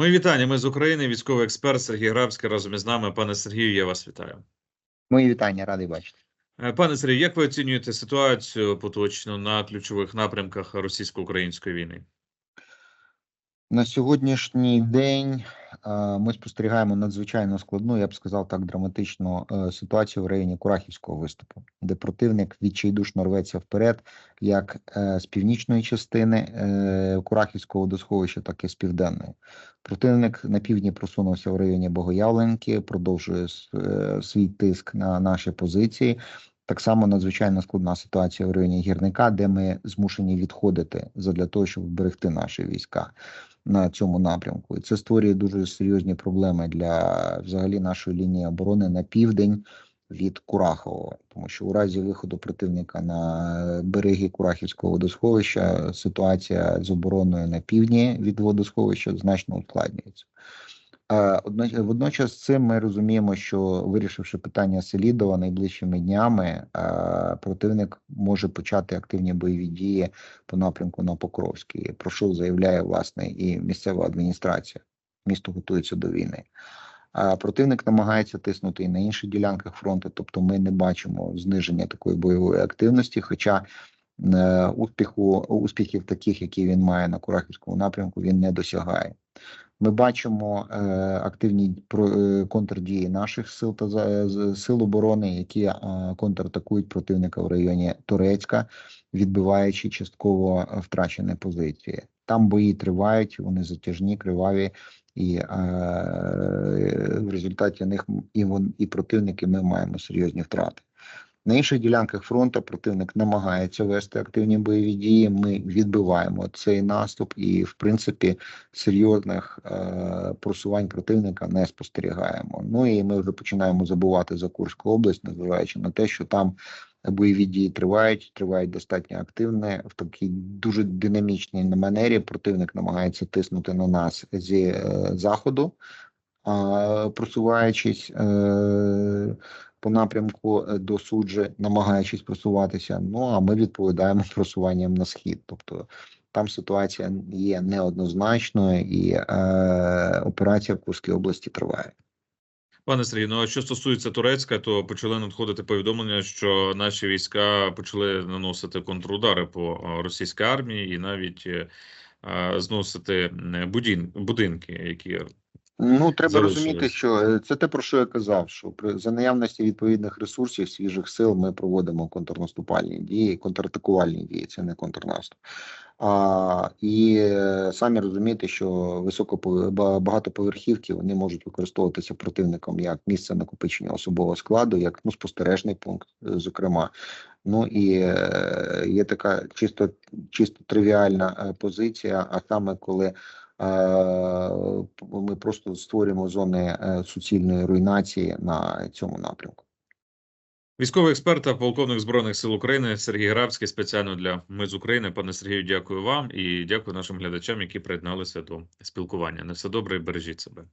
Мої вітання. Ми з України. Військовий експерт Сергій Грабський разом із нами. Пане Сергію, я вас вітаю. Мої вітання, радий бачити. Е, Пане Сергію, як ви оцінюєте ситуацію поточно на ключових напрямках російсько-української війни? На сьогоднішній день ми спостерігаємо надзвичайно складну, я б сказав так, драматичну е, ситуацію в районі Курахівського виступу, де противник відчайдушно рветься вперед, як е, з північної частини е, Курахівського водосховища, так і з південної. Противник на півдні просунувся в районі Богоявленки, продовжує свій тиск на наші позиції. Так само надзвичайно складна ситуація в районі гірника, де ми змушені відходити задля того, щоб вберегти наші війська на цьому напрямку. І це створює дуже серйозні проблеми для взагалі нашої лінії оборони на південь від Курахового, тому що у разі виходу противника на береги Курахівського водосховища ситуація з обороною на півдні від водосховища значно ускладнюється. Е, Водночас з цим ми розуміємо, що вирішивши питання Селідова найближчими днями, е, противник може почати активні бойові дії по напрямку на Покровський, про що заявляє власне і місцева адміністрація. Місто готується до війни. Противник намагається тиснути і на інших ділянках фронту, тобто ми не бачимо зниження такої бойової активності. Хоча е, успіху успіхів, таких, які він має на Курахівському напрямку, він не досягає. Ми бачимо е, активні е, контрдії наших сил та сил оборони, які е, контратакують противника в районі Турецька, відбиваючи частково втрачені позиції. Там бої тривають, вони затяжні, криваві, і е, в результаті них і вон, і противники ми маємо серйозні втрати. На інших ділянках фронту противник намагається вести активні бойові дії. Ми відбиваємо цей наступ, і в принципі серйозних е, просувань противника не спостерігаємо. Ну і ми вже починаємо забувати за Курську область, незважаючи на те, що там бойові дії тривають, тривають достатньо активно в такій дуже динамічній манері. Противник намагається тиснути на нас зі е, заходу, просуваючись. По напрямку е, до суджі, намагаючись просуватися. Ну а ми відповідаємо просуванням на схід. Тобто там ситуація є неоднозначною, і е, операція в Курській області триває. Пане Сергію, ну а що стосується Турецька, то почали надходити повідомлення, що наші війська почали наносити контрудари по е, російській армії і навіть е, зносити будинки, які Ну треба Залишилось. розуміти, що е, це те про що я казав. Що при за наявності відповідних ресурсів, свіжих сил, ми проводимо контрнаступальні дії, контратакувальні дії. Це не контрнаступ. А, і е, самі розумієте, що високо багатоповерхівки вони можуть використовуватися противником як місце накопичення особового складу, як ну спостережний пункт, е, зокрема. Ну і е, є така чисто чисто тривіальна е, позиція, а саме коли. Е, Ми просто створюємо зони е, суцільної руйнації на цьому напрямку. Військовий експерт та полковник збройних сил України Сергій Грабський спеціально для ми з України. Пане Сергію, дякую вам і дякую нашим глядачам, які приєдналися до спілкування. На все добре бережіть себе.